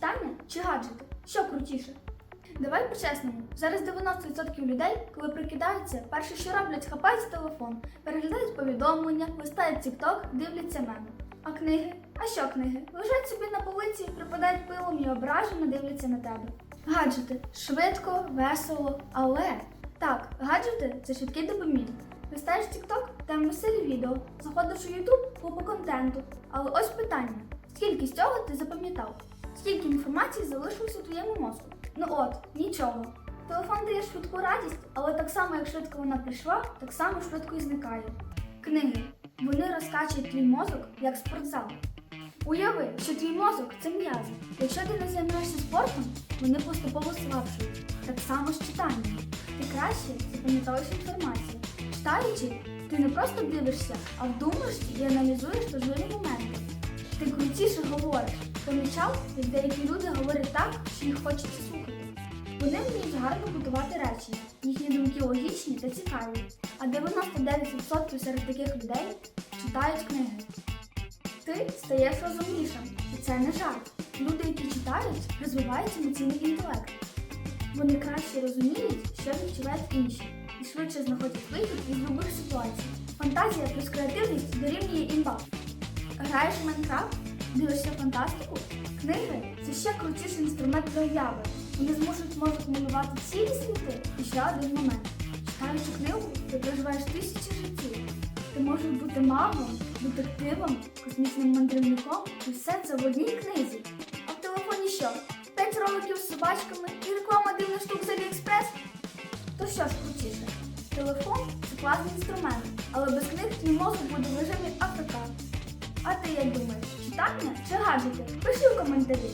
Читання чи гаджети? Що крутіше? Давай по-чесному. Зараз 90% людей, коли прикидаються, перше, що роблять, хапають телефон, переглядають повідомлення, листають TikTok, дивляться меми. А книги? А що книги? Лежать собі на полиці, припадають пилом і ображено дивляться на тебе. Гаджети швидко, весело, але так, гаджети це швидкий допомін. Листаєш TikTok, там веселі відео, заходиш у YouTube, купу контенту. Але ось питання: скільки з цього ти запам'ятав? Скільки інформації залишилось у твоєму мозку? Ну от, нічого. Телефон дає швидку радість, але так само, як швидко вона прийшла, так само швидко і зникає. Книги. Вони розкачують твій мозок як спортзал. Уяви, що твій мозок це м'язи. Якщо ти не займаєшся спортом, вони поступово слабшують. Так само з читанням. Ти краще запам'ятовуєш інформацію. Читаючи, ти не просто дивишся, а вдумаєшся і аналізуєш важливі моменти. Ти крутіше говориш. Помічав, як деякі люди говорять так, що їх хочеться слухати. Вони вміють гарно будувати речі, їхні думки логічні та цікаві. А 99% серед таких людей читають книги. Ти стаєш розумнішим, і це не жарт. Люди, які читають, розвивають емоційний інтелект. Вони краще розуміють, що відчувають інші, і швидше знаходять вихід із любих ситуацій. Фантазія плюс креативність дорівнює імба. Граєш в Майнкрафт? Дивишся фантастику? Книги це ще крутіший інструмент уяви. Вони змушують мозок малювати цілі світи і ще один момент. Читаючи книгу, ти проживаєш тисячі життів. Ти можеш бути магом, детективом, космічним мандрівником і все це в одній книзі. А в телефоні що? П'ять роликів з собачками і реклама дивних штук з Аліекспрес? То що ж крутіше? Телефон це класний інструмент, але без книг твій мозок буде в режимі АФК. А ти як думаєш, читання чи гаджети? Пиши в коментарі.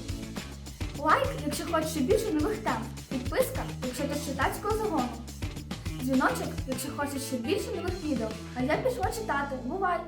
Лайк, якщо хочеш більше нових тем. Підписка, якщо ти з читацького загону. Дзвіночок, якщо хочеш ще більше нових відео. А я пішла читати. Бувай!